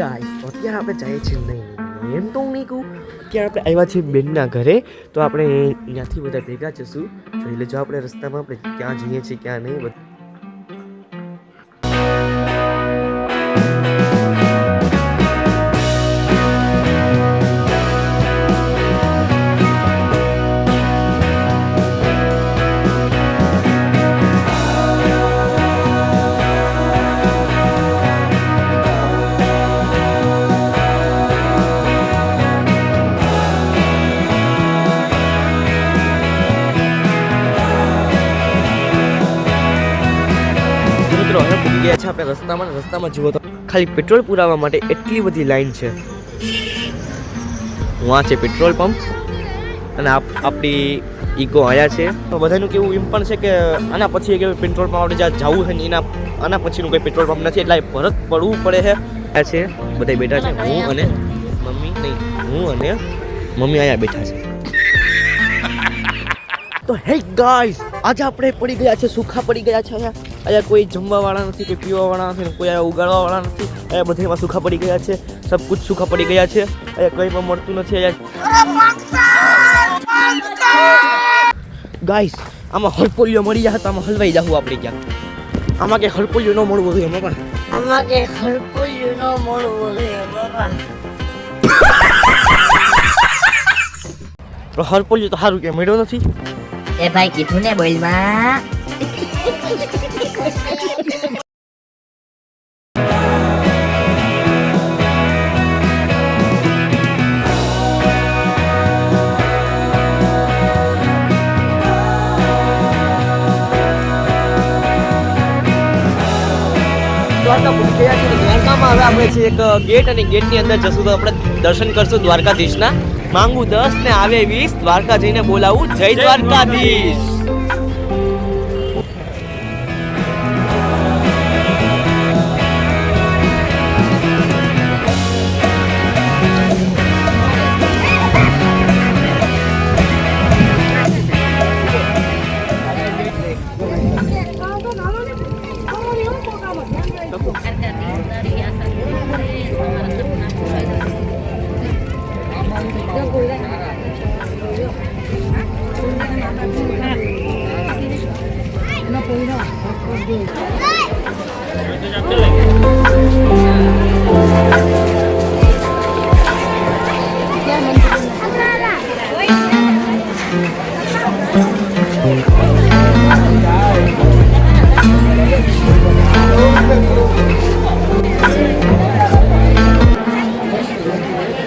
Guys અત્યારે આપણે જઈએ છીએ નહીં એમ તો હું નહીં કહું અત્યારે આપણે આવ્યા છીએ બેનના ઘરે, તો આપણે ત્યાંથી બધા ભેગા જશું. જોઈ લેજો આપણે રસ્તામાં આપણે ક્યાં જઈએ છીએ, ક્યાં નહીં રસ્તામાં રસ્તામાં જુઓ તો ખાલી પેટ્રોલ પુરાવવા માટે એટલી બધી લાઈન છે. વાં છે પેટ્રોલ પંપ અને આપ આપણી ઈકો આયા છે. તો બધાનું કેવું એમ પણ છે કે આના પછી કે પેટ્રોલ પંપ આપણે જ્યાં જવું છે ને એના આના પછીનું કોઈ પેટ્રોલ પંપ નથી. એટલે ભરત પડવું પડે છે. આ છે બધા બેઠા છે. હું અને મમ્મી નહીં, હું અને મમ્મી અહીંયા બેઠા છે. તો હે ગાઈસ આજે આપણે પડી ગયા છે સુખા પડી ગયા છે અહીંયા અહીંયા કોઈ જમવા વાળા નથી કોઈ પીવા વાળા નથી કોઈ અહીંયા ઉગાડવા વાળા નથી. અહીંયા બધામાં સુખા પડી ગયા છે સબ કુછ સુખા પડી ગયા છે. અહીંયા કંઈ પણ મળતું નથી અહીંયા ગાઈસ આમાં હળપોલિયો મળી જાય તો આમાં હલવાઈ જાવું આપણે ક્યાંક આમાં કે હળપોલિયો ન મળવું જોઈએ પણ. આમાં કે હળપોલિયો ન મળવું જોઈએ એમાં તો હરપોલિયો તો સારું કે મળ્યો નથી. એ ભાઈ કીધું ને બોલમાં. દ્વારકા છે દ્વારકામાં હવે આપણે એક ગેટ અને ગેટની અંદર જશું તો આપણે દર્શન કરશું દ્વારકાધીશના. માંગુ દસ ને આવે વીસ, દ્વારકા જઈને બોલાવું. જય દ્વારકાધીશ.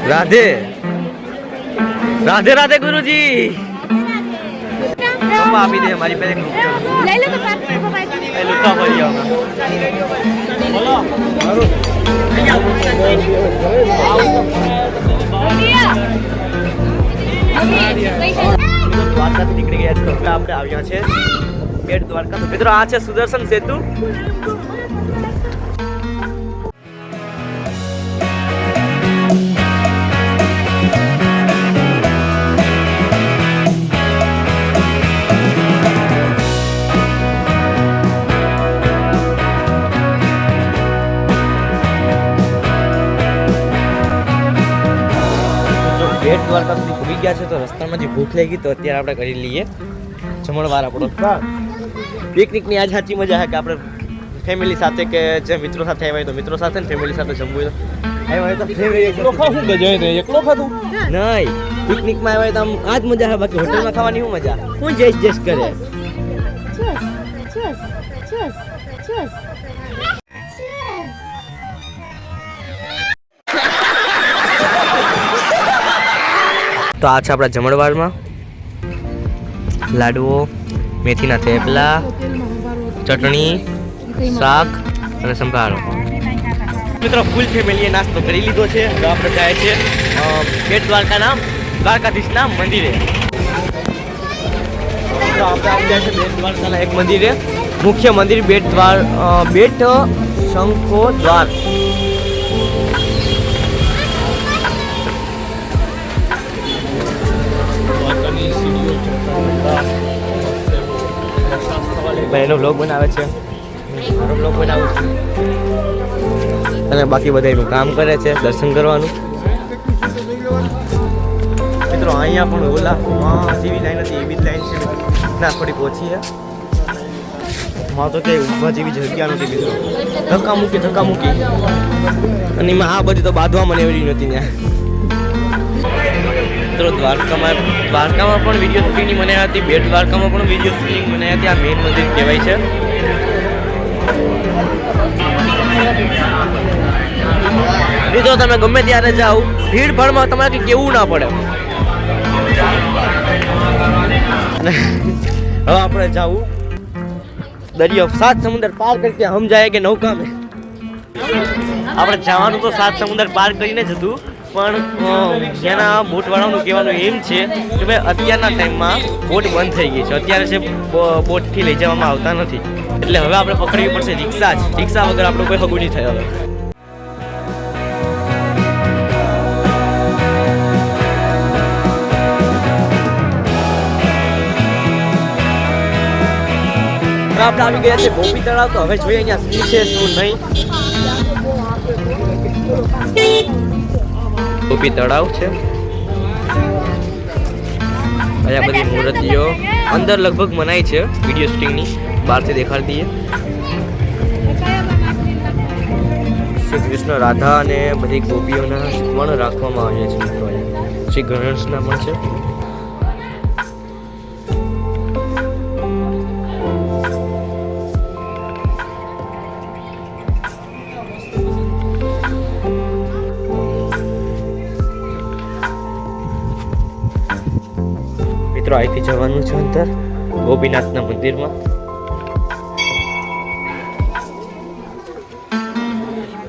રાધે રાધે રાધે ગુરુજી પપ્પા આપી દે મારી પાસે એક રૂપિયો લઈ લો તો પાપ પપ્પા એ લુકા પડી ગયા દ્વારકાથી નીકળી ગયા છે. આપણે આવ્યા છે. બેટ દ્વારકા. મિત્રો આ છે સુદર્શન સેતુ. દ્વારકા સુધી ભૂલી ગયા છે તો રસ્તામાં જે ભૂખ લાગી તો અત્યારે આપણે કરી લઈએ. જમણવાર આપણો. પિકનિકની આજ સાચી મજા છે કે આપણે ફેમિલી સાથે કે જે મિત્રો સાથે આવ્યા હોય તો મિત્રો સાથે ને ફેમિલી સાથે જમવું હોય તો. એકલો ખાવું કે એકલો ખાધું? નહીં પિકનિકમાં આવ્યા હોય તો આમ આ જ મજા છે બાકી હોટલમાં ખાવાની શું મજા? હું જેસ જેસ કરે? તો આ છે આપણા જમણવારમાં. લાડુઓ, મેથીના થેપલા, ચટણી, શાક અને સંભારો. મિત્રો ફૂલ ફેમિલીએ નાસ્તો કરી લીધો છે. તો આપણે જાય છે બેટ દ્વારકાના દ્વારકાધીશના મંદિરે. તો આપણે ગયા છે બેટ દ્વારકાના એક મંદિરે. મુખ્ય મંદિર બેટ દ્વાર બેટ શંખો દ્વાર. એનો બ્લોગ બનાવે છે. મારો બ્લોગ બનાવું છું. અને બાકી બધા એનું કામ કરે છે, દર્શન કરવાનું. મિત્રો, અહીંયા પણ ઓલા જેવી લાઈન હતી, એવી જ લાઈન છે. ના, થોડીક ઓછી છે. માં તો ત્યાં ઊભા જેવી જગ્યા નથી, મિત્રો. ધક્કા મૂકી ધક્કા મૂકી. અને એમાં આ બધી તો બાંધવા મને એવી નથી ત્યાં મિત્રો, દ્વારકામાં દ્વારકામાં પણ વીડિયો શૂટિંગની મને હતી. બેટ દ્વારકામાં પણ વીડિયો શૂટિંગ મને હતી. આ મેઇન મંદિર કહેવાય છે. મિત્રો, તમે ગમે ત્યારે જાઓ ભીડ ભાડમાં તમારે કેવું ના પડે. હવે આપણે જાવું દરિયો સાત સમુદ્ર પાર કરી સમજાય કે નૌકા આપણે જવાનું તો સાત સમુદ્ર પાર કરીને જ હતું. પણ ત્યાંના બોટવાળાનું કહેવાનું એમ છે કે ભાઈ અત્યારના ટાઈમમાં બોટ બંધ થઈ ગઈ છે. અત્યારે છે બોટથી લઈ જવામાં આવતા નથી. એટલે હવે આપણે પકડવી પડશે રિક્ષા જ. રિક્ષા વગર આપણું કોઈ હગું નહીં થાય હવે. આપણે આવી ગયા છે ગોપી તળાવ, તો હવે જોઈએ અહીંયા શું છે, શું નહીં. ગોપી તળાવ છે. અહીંયા બધી મૂર્તિઓ અંદર લગભગ મનાય છે. વીડિયો શૂટિંગની બહારથી દેખાડતી શ્રી કૃષ્ણ રાધા અને બધી ગોપીઓના પણ રાખવામાં આવ્યા છે મિત્રો શ્રી ગણેશના પણ છે. મિત્રો, અહીંથી જવાનું છે અંદર ગોપીનાથના મંદિરમાં.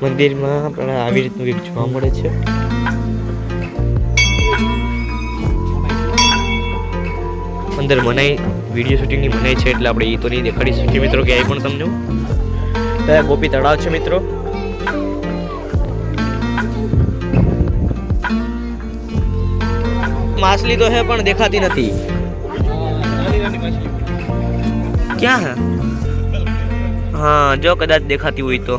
મંદિરમાં આપણે આવી રીતનું કંઈક જોવા મળે છે. અંદર મનાઈ વીડિયો શૂટિંગની મનાઈ છે એટલે આપણે એ તો નહીં દેખાડી શકીએ મિત્રો, ક્યાંય પણ તમને. ત્યાં ગોપી તળાવ છે મિત્રો. માછલી તો હે પણ દેખાતી નથી. ક્યાં હે? હા જો કદાચ દેખાતી હોય તો.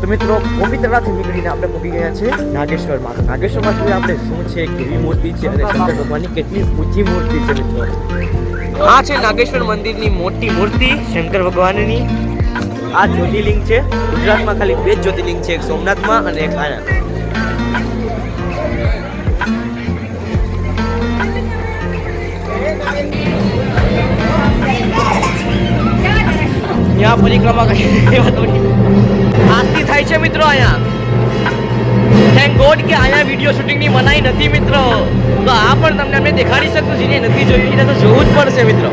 તો મિત્રો ગોપીતળાથી નીકળીને આપણે પહોંચી ગયા છે નાગેશ્વરમાં. નાગેશ્વરમાં આપણે શું છે કેવી મૂર્તિ છે અને શંકર ભગવાનની કેટલી ઊંચી મૂર્તિ છે મિત્રો? આ છે નાગેશ્વર મંદિરની મોટી મૂર્તિ શંકર ભગવાનની. આ જ્યોતિર્લિંગ છે. ગુજરાતમાં ખાલી બે જ જ્યોતિર્લિંગ છે એક સોમનાથમાં અને એક આણંદ ત્યાં પરિક્રમા. આરતી થાય છે મિત્રો અહીંયા. થેન્ક ગોડ કે અહીંયા વીડિયો શૂટિંગની મનાઈ નથી મિત્રો. તો આ પણ તમને અમે દેખાડી શકતું છીએ નથી જોયું એને તો જોવું જ પડશે મિત્રો.